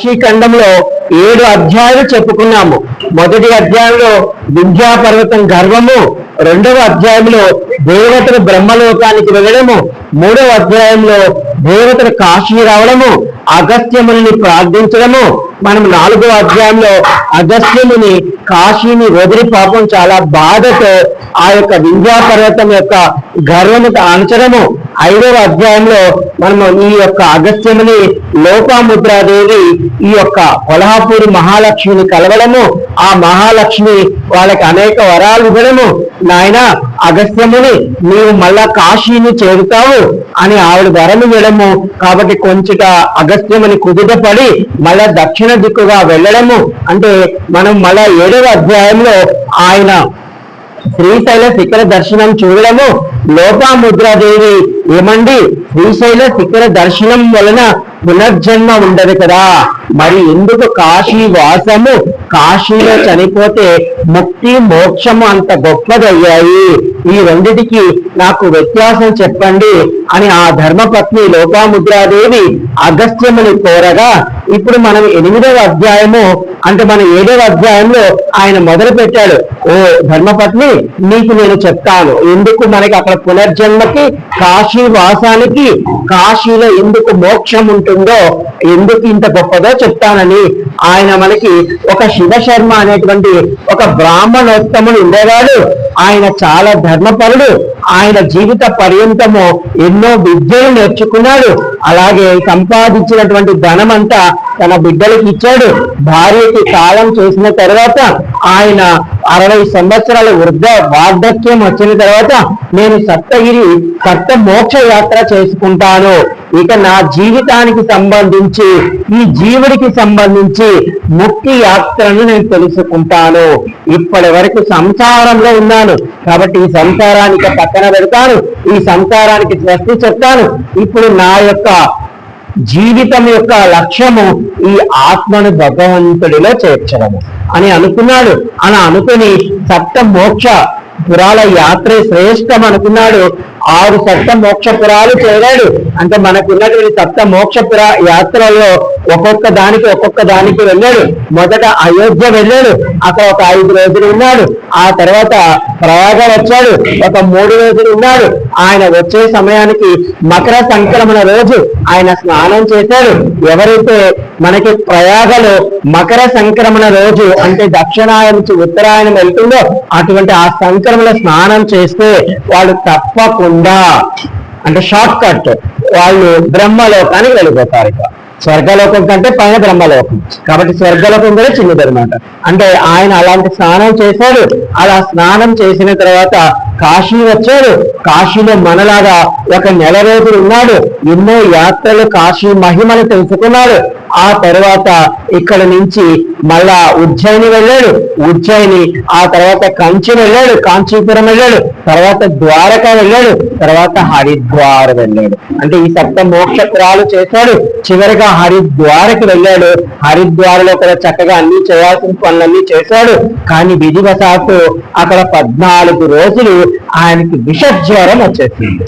సాక్షిఖండంలో ఏడు అధ్యాయాలు చెప్పుకున్నాము. మొదటి అధ్యాయంలో విద్యాపర్వతం గర్వము రెండవ అధ్యాయంలో దేవతలు బ్రహ్మలోకానికి వెళ్ళడము మూడవ అధ్యాయంలో దేవతలు కాశీ రావడము అగస్త్యముని ప్రార్థించడము. మనం నాలుగవ అధ్యాయంలో అగస్త్యముని కాశీని వదిలి పాపం చాలా బాధతో ఆ యొక్క వింధ్యాపర్వతం యొక్క గర్వము కాంచడము. ఐదవ అధ్యాయంలో మనము ఈ యొక్క అగస్త్యముని లోపాముద్రాదేవి ఈ యొక్క కొల్హాపూరి మహాలక్ష్మిని కలవడము ఆ మహాలక్ష్మి వాళ్ళకి అనేక వరాలు ఇవ్వడము. నాయన అగస్త్యముని నీవు మళ్ళా కాశీని చేరుతావు అని ఆవిడ వరం ఇవ్వడము. కాబట్టి కొంచెం అగస్త్యముని కుదుటపడి మళ్ళా దక్షిణ దిక్కుగా వెళ్ళడము. అంటే మనం మళ్ళా ఏడవ అధ్యాయంలో ఆయన శ్రీశైల శిఖర దర్శనం చూడడము లోపాముద్రాదేవి ఏమండి? శ్రీశైల శిఖర దర్శనం వలన పునర్జన్మ ఉండదు కదా. మరి ఎందుకు కాశీ వాసము? కాశీలో చనిపోతే ముక్తి మోక్షము అంత గొప్పదయ్యాయి. ఈ రెండిటికి నాకు వ్యత్యాసం చెప్పండి అని ఆ ధర్మపత్ని లోపాముద్రాదేవి అగస్త్యముని కోరగా ఇప్పుడు మనం ఎనిమిదవ అధ్యాయము అంటే మన ఏడవ అధ్యాయంలో ఆయన మొదలు పెట్టాడు ఓ ధర్మపత్ని నీకు నేను చెప్తాను ఎందుకు మనకి అక్కడ పునర్జన్మకి కాశీ వాసానికి కాశీలో ఎందుకు మోక్షం ఉంటుందో ఎందుకు ఇంత గొప్పదో చెప్తానని ఆయన మనకి ఒక శివశర్మ అనేటువంటి ఒక బ్రాహ్మణోత్తముడు ఉండేవాడు. ఆయన చాలా ధర్మపరుడు. ఆయన ఆయన జీవిత పర్యంతము ఎన్నో విద్యలు నేర్చుకున్నాడు. అలాగే సంపాదించినటువంటి ధనం అంతా తన బిడ్డలకి ఇచ్చాడు. భార్యకి కాలం చేసిన తర్వాత ఆయన అరవై సంవత్సరాల వృద్ధ వార్ధక్యం వచ్చిన తర్వాత నేను సప్తగిరి సప్త మోక్ష యాత్ర చేసుకుంటాను. ఇక నా జీవితానికి సంబంధించి ఈ జీవుడికి సంబంధించి ముక్తి యాత్రను నేను తెలుసుకుంటాను. ఇప్పటి వరకు సంసారంలో ఉన్నాను. కాబట్టి ఈ సంసారానికి పక్కన పెడతాను. ఈ సంసారానికి స్వస్తి చెప్తాను. ఇప్పుడు నా యొక్క జీవితం యొక్క లక్ష్యము ఈ ఆత్మను భగవంతుడిలో చేర్చడము అని అనుకున్నాడు. అని అనుకుని సప్త మోక్ష పురాల యాత్ర శ్రేష్టం అనుకున్నాడు. ఆరు సప్త మోక్షపురాలు చేరాడు. అంటే మనకున్నటువంటి సప్త మోక్షపుర యాత్రలో ఒక్కొక్క దానికి ఒక్కొక్క దానికి వెళ్ళాడు. మొదట అయోధ్య వెళ్ళాడు. అక్కడ ఒక ఐదు రోజులు ఉన్నాడు. ఆ తర్వాత ప్రయాగ వచ్చాడు. ఒక మూడు రోజులు ఉన్నాడు. ఆయన వచ్చే సమయానికి మకర సంక్రమణ రోజు. ఆయన స్నానం చేశాడు. ఎవరైతే మనకి ప్రయాగలో మకర సంక్రమణ రోజు అంటే దక్షిణాయన నుంచి ఉత్తరాయణం వెళ్తుందో అటువంటి ఆ సంక్రమణ స్నానం చేస్తే వాళ్ళు తప్పకుండా అంటే షార్ట్ కట్ వాళ్ళు బ్రహ్మలోకానికి వెళ్ళిపోతారు ఇక. స్వర్గలోకం కంటే పైన బ్రహ్మలోకం. కాబట్టి స్వర్గలోకం కూడా చిన్నది అనమాట అంటే ఆయన అలాంటి స్నానం చేశాడు. అలా స్నానం చేసిన తర్వాత కాశీ వచ్చాడు. కాశీలో మనలాగా ఒక నెల రోజులు ఉన్నాడు. ఎన్నో యాత్రలు కాశీ మహిమను తెలుసుకున్నాడు. ఆ తర్వాత ఇక్కడ నుంచి మళ్ళా ఉజ్జయిని వెళ్ళాడు. ఉజ్జయిని ఆ తర్వాత కంచి వెళ్ళాడు కాంచీపురం వెళ్ళాడు. తర్వాత ద్వారక వెళ్ళాడు తర్వాత హరిద్వార్ వెళ్ళాడు. అంటే ఈ సప్త మోక్షత్రాలు చేశాడు. చివరిగా హరిద్వారకి వెళ్ళాడు. హరిద్వారలో కూడా చక్కగా అన్ని చేయాల్సిన పనులన్నీ చేశాడు. కానీ విధివశాత్తు అక్కడ పద్నాలుగు రోజులు ఆయనకి విషజ్వరం వచ్చేసింది.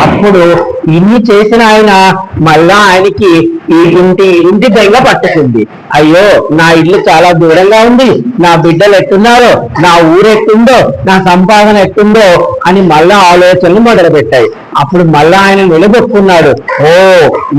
అప్పుడు ఇన్ని చేసిన ఆయన మళ్ళా ఆయనకి ఈ ఇంటి ఇంటి దెంగ పట్టుకుంది. అయ్యో నా ఇల్లు చాలా దూరంగా ఉంది. నా బిడ్డలు ఎట్టున్నారో నా ఊరు ఎట్టుందో నా సంపాదన ఎట్టుందో అని మళ్ళా ఆలోచనలు మొదలుపెట్టాయి. అప్పుడు మళ్ళా ఆయన నిలబెట్టుకున్నాడు ఓ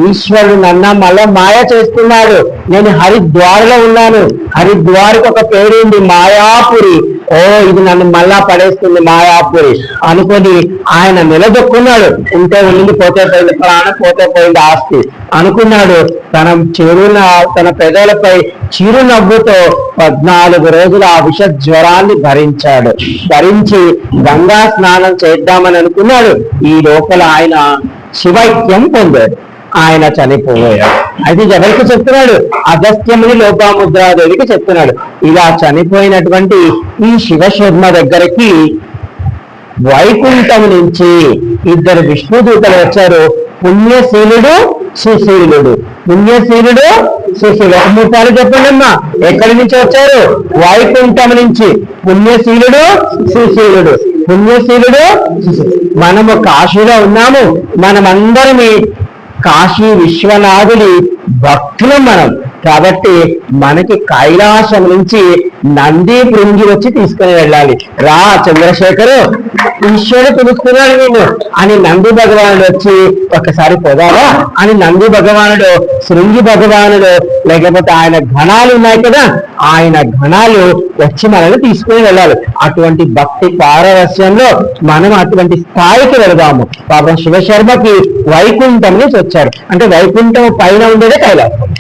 ఈశ్వరుడు నన్న మళ్ళా మాయ చేస్తున్నాడు. నేను హరిద్వారలో ఉన్నాను. హరిద్వారకు ఒక పేరు ఉంది మాయాపురి. ఓ ఇది నన్ను మళ్ళా పడేస్తుంది మాయాపురి అనుకొని ఆయన నిలదొక్కున్నాడు ఉంటే ఉండింది పోతే పోయింది. ప్రాణం పోతే పోయింది ఆస్తి. అనుకున్నాడు. తన చిరున తన పెదవులపై చిరునవ్వుతో పద్నాలుగు రోజులు ఆ విష జ్వరాన్ని భరించాడు. భరించి గంగా స్నానం చేద్దామని అనుకున్నాడు. ఈ లోపల ఆయన శివైక్యం పొందాడు. ఆయన చనిపోయాడు. అయితే ఎవరికి చెప్తున్నాడు? అగస్త్యముని లోపాముద్రాదేవికి చెప్తున్నాడు. ఇలా చనిపోయినటువంటి ఈ శివశర్మ దగ్గరికి వైకుంఠం నుంచి ఇద్దరు విష్ణుదూతలు వచ్చారు. పుణ్యశీలుడు సుశీలుడు. పుణ్యశీలుడు సుశీలుడు. ఒక మూడు సార్లు చెప్పండి అమ్మా. ఎక్కడి నుంచి వచ్చారు? వైకుంఠం నుంచి. పుణ్యశీలుడు సుశీలుడు. పుణ్యశీలుడు మనము కాశీలో ఉన్నాము. మనమందరమి కాశీ విశ్వనాథుడి భక్తులు మనం. కాబట్టి మనకి కైలాసం నుంచి నంది భృంగి వచ్చి తీసుకుని వెళ్ళాలి. రా చంద్రశేఖరు ఈశ్వరు పిలుస్తున్నాడు నేను అని నంది భగవానుడు వచ్చి ఒకసారి పోదావా అని నంది భగవానుడు శృంగి భగవానుడు లేకపోతే ఆయన ఘనాలు ఉన్నాయి కదా ఆయన ఘనాలు వచ్చి మనల్ని తీసుకుని వెళ్ళాలి. అటువంటి భక్తి పారవస్యంలో మనం అటువంటి స్థాయికి వెళదాము. పాపం శివశర్మకి వైకుంఠం నుంచి వచ్చారు. అంటే వైకుంఠం పైన ఉండేది కైలాసం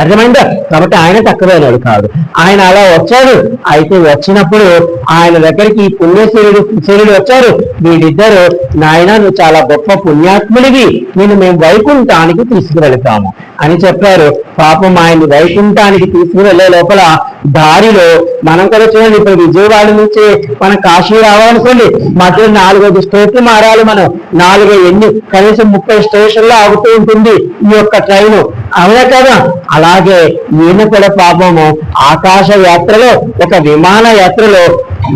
అర్థమైందా? కాబట్టి ఆయన తక్కువైనడు కాదు. ఆయన అలా వచ్చాడు. అయితే వచ్చినప్పుడు ఆయన దగ్గరికి ఈ పుణ్యశీలుడు శీలుడు వచ్చారు. వీడిద్దరు నాయన నువ్వు చాలా గొప్ప పుణ్యాత్ముడివి. నేను మేము వైకుంఠానికి తీసుకువెళతాము. అని చెప్పారు. పాపం ఆయన్ని వైకుంఠానికి తీసుకువెళ్ళే లోపల దారిలో మనం కూడా చూడండి ఇప్పుడు విజయవాడ నుంచి మనం కాశీ రావాలనుకోండి మధ్యలో నాలుగైదు స్టేట్లు మారాలి మనం. నాలుగు ఎన్ని కనీసం ముప్పై స్టేషన్లో ఆగుతూ ఉంటుంది ఈ యొక్క ట్రైన్. అవునా కదా? అలాగే ఈయన కూడా పాపము ఆకాశ యాత్రలో ఒక విమాన యాత్రలో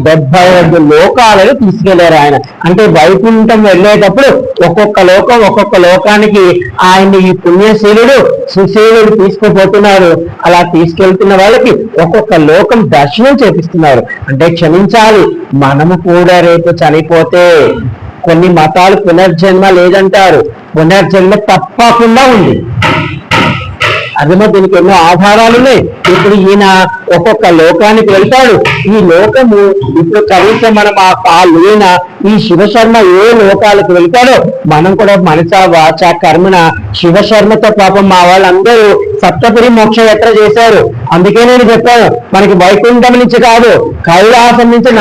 డెబ్బై ఐదు లోకాలను తీసుకెళ్ళారు ఆయన. అంటే వైకుంఠం వెళ్ళేటప్పుడు ఒక్కొక్క లోకం ఒక్కొక్క లోకానికి ఆయన ఈ పుణ్యశీలుడు సుశీలుడు తీసుకుపోతున్నారు. అలా తీసుకెళ్తున్న వాళ్ళకి ఒక్కొక్క లోకం దర్శనం చేపిస్తున్నారు. అంటే క్షమించాలి. మనము కూడా రేపు చనిపోతే కొన్ని మతాలు పునర్జన్మ లేదంటారు. పునర్జన్మ తప్పకుండా ఉంది. అదేమో దీనికి ఎన్నో ఆధారాలు ఉన్నాయి. ఇప్పుడు ఈయన ఒక్కొక్క లోకానికి వెళ్తాడు. ఈ లోకము ఇప్పుడు కనీసం మనం ఆ ఆ ఈ శివశర్మ ఏ లోకాలకు వెళ్తాడో మనం కూడా మనస వాచ కర్మన శివశర్మతో పాపం మా వాళ్ళందరూ సప్తపురి మోక్ష యాత్ర చేశారు. అందుకే నేను చెప్పాను మనకి వైకుంఠం నుంచి కాదు కైలాసం నుంచి